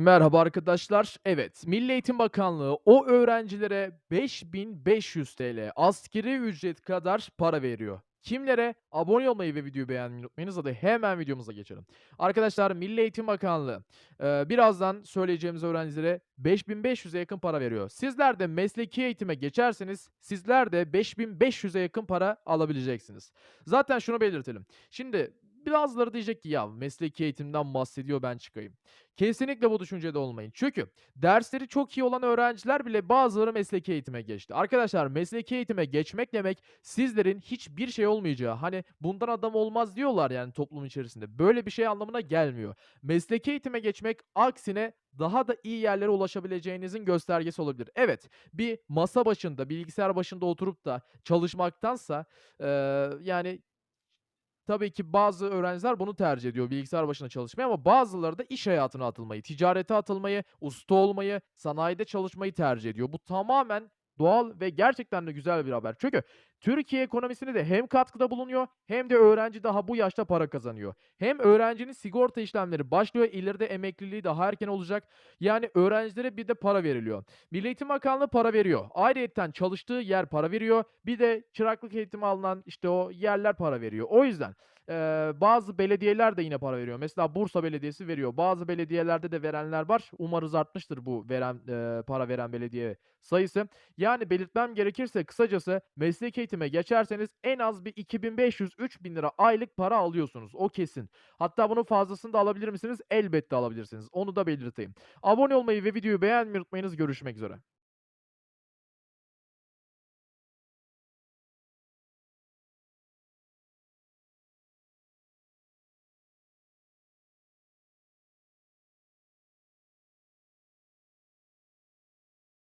Merhaba arkadaşlar. Evet, Milli Eğitim Bakanlığı o öğrencilere 5.500 TL asgari ücret kadar para veriyor. Kimlere? Abone olmayı ve videoyu beğenmeyi unutmayınız. Hadi hemen videomuza geçelim. Arkadaşlar Milli Eğitim Bakanlığı eee, birazdan söyleyeceğimiz öğrencilere 5500'e yakın para veriyor. Sizler de mesleki eğitime geçerseniz sizler de 5500'e yakın para alabileceksiniz. Zaten şunu belirtelim. Şimdi bazıları diyecek ki ya mesleki eğitimden bahsediyor ben çıkayım. Kesinlikle bu düşüncede olmayın. Çünkü dersleri çok iyi olan öğrenciler bile bazıları mesleki eğitime geçti. Arkadaşlar mesleki eğitime geçmek demek sizlerin hiçbir şey olmayacağı. Hani bundan adam olmaz diyorlar yani toplum içerisinde. Böyle bir şey anlamına gelmiyor. Mesleki eğitime geçmek aksine daha da iyi yerlere ulaşabileceğinizin göstergesi olabilir. Evet, bir masa başında, bilgisayar başında oturup da çalışmaktansa eee, yani Tabii ki bazı öğrenciler bunu tercih ediyor, bilgisayar başında çalışmayı ama bazıları da iş hayatına atılmayı, ticarete atılmayı, usta olmayı, sanayide çalışmayı tercih ediyor. Bu tamamen doğal ve gerçekten de güzel bir haber. Çünkü Türkiye ekonomisine de hem katkıda bulunuyor hem de öğrenci daha bu yaşta para kazanıyor. Hem öğrencinin sigorta işlemleri başlıyor, ileride emekliliği daha erken olacak. Yani öğrencilere bir de para veriliyor. Milli Eğitim Bakanlığı para veriyor. Ayrıyeten çalıştığı yer para veriyor. Bir de çıraklık eğitimi alınan işte o yerler para veriyor. O yüzden eee, bazı belediyeler de yine para veriyor. Mesela Bursa Belediyesi veriyor. Bazı belediyelerde de verenler var. Umarız artmıştır bu veren eee, para veren belediye sayısı. Yani belirtmem gerekirse kısacası mesleki eğitime geçerseniz en az bir 2500-3000 lira aylık para alıyorsunuz. O kesin. Hatta bunun fazlasını da alabilir misiniz? Elbette alabilirsiniz. Onu da belirteyim. Abone olmayı ve videoyu beğenmeyi unutmayınız. Görüşmek üzere.